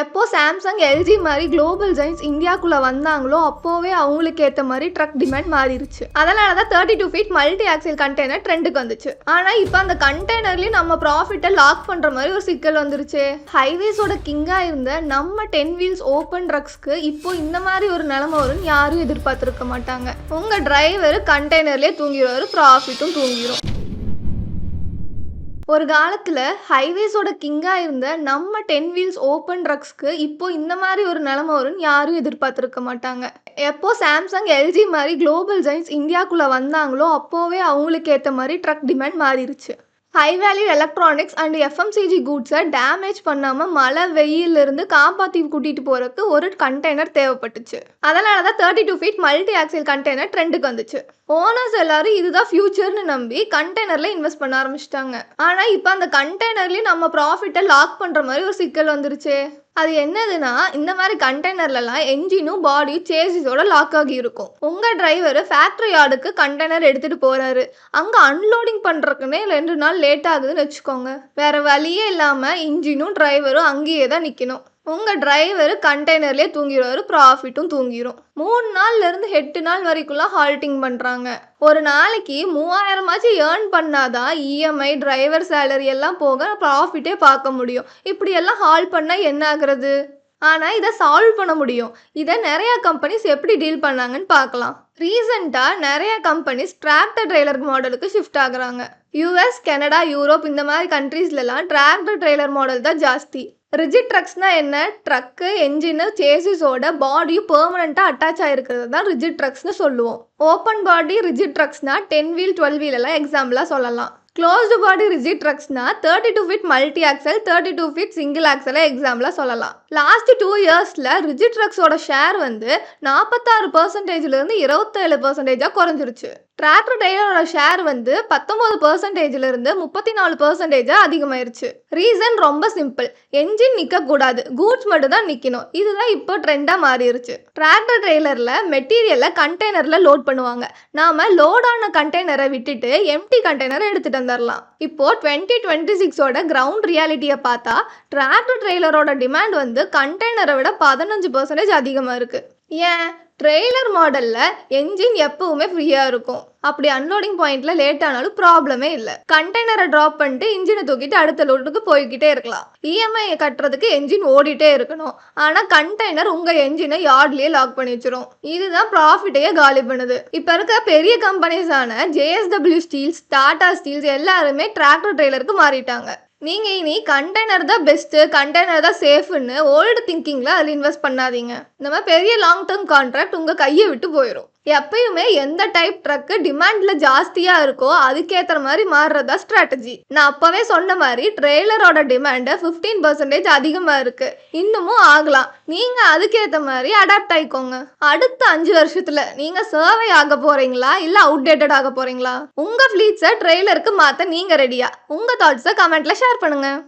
எப்போ Samsung LG மாதிரி global giants இந்தியாக்குள்ளே வந்தாங்களோ அப்போவே அவங்களுக்கு ஏற்ற மாதிரி ட்ரக் டிமாண்ட் மாறிடுச்சு அதனால தான் thirty two feet multi axle container ட்ரெண்டுக்கு வந்துச்சு. ஆனால் இப்போ அந்த கண்டெய்னர்லேயும் நம்ம ப்ராஃபிட்டை லாக் பண்ணுற மாதிரி ஒரு சிக்கல் வந்துருச்சு. ஹைவேஸோட கிங்காக இருந்த நம்ம டென் வீல்ஸ் ஓப்பன் ட்ரக்ஸ்க்கு இப்போ இந்த மாதிரி ஒரு நிலைமை வரும்னு யாரும் எதிர்பார்த்துருக்க மாட்டாங்க. உங்கள் டிரைவர் கண்டெய்னர்லேயே தூங்கிடுவார் ப்ராஃபிட்டும் தூங்கிடும் ஒரு காலத்தில் ஹைவேஸோட கிங்காக இருந்த நம்ம டென் வீல்ஸ் ஓப்பன் ட்ரக்ஸ்க்கு இப்போ இந்த மாதிரி ஒரு நிலமை வரும்னு யாரும் எதிர்பார்த்துருக்க மாட்டாங்க. எப்போ சாம்சங் எல்ஜி மாதிரி குளோபல் ஜைன்ஸ் இந்தியாக்குள்ளே வந்தாங்களோ அப்போவே அவங்களுக்கு ஏற்ற மாதிரி ட்ரக் டிமாண்ட் மாறிடுச்சு high value electronics and FMCG கூட்ஸை damage பண்ணாமல் மழை வெயிலிருந்து காப்பாற்றி கூட்டிகிட்டு போகிறதுக்கு ஒரு கண்டெய்னர் தேவைப்பட்டுச்சு. அதனால தான் thirty two feet multi axle container ட்ரெண்டுக்கு வந்துச்சு. ஓனர்ஸ் எல்லாரும் இதுதான் ஃபியூச்சர்னு நம்பி கண்டெய்னரில் இன்வெஸ்ட் பண்ண ஆரம்பிச்சிட்டாங்க. ஆனால் இப்போ அந்த கண்டெய்னர்லேயும் நம்ம ப்ராஃபிட்டை லாக் பண்ணுற மாதிரி ஒரு சிக்கல் வந்துருச்சு. அது என்னதுன்னா இந்த மாதிரி கண்டெய்னர்லலாம் என்ஜினும் பாடியும் சேசிஸோட லாக் ஆகி இருக்கும். உங்கள் டிரைவர் ஃபேக்ட்ரி யார்டுக்கு கண்டெய்னர் எடுத்துகிட்டு போகிறாரு அங்கே அன்லோடிங் பண்ணுறக்குன்னே ரெண்டு நாள் லேட் ஆகுதுன்னு வச்சுக்கோங்க. வேறு வழியே இல்லாமல் இன்ஜினும் டிரைவரும் அங்கேயே தான் நிற்கணும் உங்கள் டிரைவர் கண்டெய்னர்லேயே தூங்கிடுவார் ப்ராஃபிட்டும் தூங்கிடும் மூணு நாள்லேருந்து எட்டு நாள் வரைக்கும்லாம் ஹால்ட்டிங் பண்ணுறாங்க ஒரு நாளைக்கு மூவாயிரமாச்சும் ஏர்ன் பண்ணாதான் இஎம்ஐ டிரைவர் சேலரி எல்லாம் போக ப்ராஃபிட்டே பார்க்க முடியும். இப்படியெல்லாம் ஹால் பண்ணால் என்ன ஆகுறது? ஆனால் இதை சால்வ் பண்ண முடியும். இதை நிறையா கம்பெனிஸ் எப்படி டீல் பண்ணாங்கன்னு பார்க்கலாம். ரீசெண்டாக நிறைய கம்பெனிஸ் டிராக்டர் ட்ரெய்லர் மாடலுக்கு ஷிஃப்ட் ஆகுறாங்க. யூஎஸ் கனடா யூரோப் இந்த மாதிரி கண்ட்ரீஸ்லலாம் டிராக்டர் ட்ரெய்லர் மாடல் தான் ஜாஸ்தி. ரிஜிட் ட்ரக்ஸ்னால் என்ன? ட்ரக்கு என்ஜினு சேசிஸோட பாடியும் பெர்மனண்ட்டாக அட்டாச் ஆகிருக்கிறது தான் ரிஜிட் ட்ரக்ஸ்னு சொல்லுவோம். ஓப்பன் பாடி ரிஜிட் ட்ரக்ஸ்னால் டென் வீல் டுவெல் வீலெல்லாம் எக்ஸாம்பிளாக சொல்லலாம். Closed body rigid ட்ரக்ஸ்னா thirty two feet multi axle thirty two feet single ஆக்சலை எக்ஸாம்பிளாக சொல்லலாம் லாஸ்ட் டூ இயர்ஸில் ரிஜிட் ட்ரக்ஸோட ஷேர் வந்து நாற்பத்தாறு பர்சன்டேஜ்லேருந்து இருபத்தேழு பர்சன்டேஜாக குறைஞ்சிருச்சு. டிராக்டர் டெய்லரோட ஷேர் வந்து பத்தொம்போது பர்சன்டேஜ்லேருந்து முப்பத்தி நாலு பர்சன்டேஜாக அதிகமாயிருச்சு. ரீசன் ரொம்ப சிம்பிள் என்ஜின் நிற்கக்கூடாது கூட்ஸ் மட்டும் தான் நிற்கணும் இதுதான் இப்போ ட்ரெண்டாக மாறிடுச்சு டிராக்டர் ட்ரெய்லரில் மெட்டீரியலை கண்டெய்னரில் லோட் பண்ணுவாங்க. நாம் லோடான கண்டெய்னரை விட்டுட்டு எம்டி கண்டெய்னரை எடுத்துகிட்டு வந்துடலாம் இப்போது டுவெண்ட்டி டுவெண்ட்டி சிக்ஸோட கிரவுண்ட் ரியாலிட்டியை பார்த்தா டிராக்டர் ட்ரெய்லரோட டிமாண்ட் வந்து கண்டெய்னரை விட பதினஞ்சு பர்சன்டேஜ் அதிகமாக இருக்குது ஏன்? ட்ரெய்லர் மாடலில் என்ஜின் எப்பவுமே ஃப்ரீயாக இருக்கும். அப்படி அன்லோடிங் பாயிண்ட்ல லேட் ஆனாலும் ப்ராப்ளமே இல்லை. கண்டெய்னரை ட்ராப் பண்ணிட்டு இன்ஜினை தூக்கிட்டு அடுத்த லோட்டுக்கு போய்கிட்டே இருக்கலாம். இஎம்ஐ கட்டுறதுக்கு என்ஜின் ஓடிட்டே இருக்கணும். ஆனால் கண்டெய்னர் உங்கள் என்ஜினை யார்ட்லேயே லாக் பண்ணி வச்சிரும். இதுதான் ப்ராஃபிட்டையே காலி பண்ணுது. இப்போ இருக்க பெரிய கம்பெனிஸான ஜேஎஸ்டபிள்யூ ஸ்டீல்ஸ் டாடா ஸ்டீல்ஸ் எல்லாருமே டிராக்டர் ட்ரெய்லருக்கு மாறிட்டாங்க. நீங்கள் இனி கண்டெய்னர் தான் பெஸ்ட்டு கண்டெய்னர் தான் சேஃபுன்னு ஓல்டு திங்கிங்கில் அதில் இன்வெஸ்ட் பண்ணாதீங்க. இந்த மாதிரி பெரிய லாங் டேர்ம் கான்ட்ராக்ட் உங்கள் கையை விட்டு போயிடும் எப்பயுமே எந்த டைப் ட்ரக்கு டிமாண்டில் ஜாஸ்தியாக இருக்கோ அதுக்கேற்ற மாதிரி மாறுறதா ஸ்ட்ராட்டஜி நான் அப்போவே சொன்ன மாதிரி ட்ரெய்லரோட டிமாண்டு ஃபிஃப்டீன் பர்சன்டேஜ் அதிகமாக இருக்குது இன்னமும் ஆகலாம். நீங்கள் அதுக்கேற்ற மாதிரி அடாப்ட் ஆகிக்கோங்க அடுத்த அஞ்சு வருஷத்தில் நீங்கள் சர்வே ஆக போகிறீங்களா இல்லை அவுடேட்டட் ஆக போகிறீங்களா உங்கள் ஃப்ளீட்ஸை ட்ரெய்லருக்கு மாற்ற நீங்கள் ரெடியா உங்கள் தாட்ஸை கமெண்ட்டில் ஷேர் பண்ணுங்கள்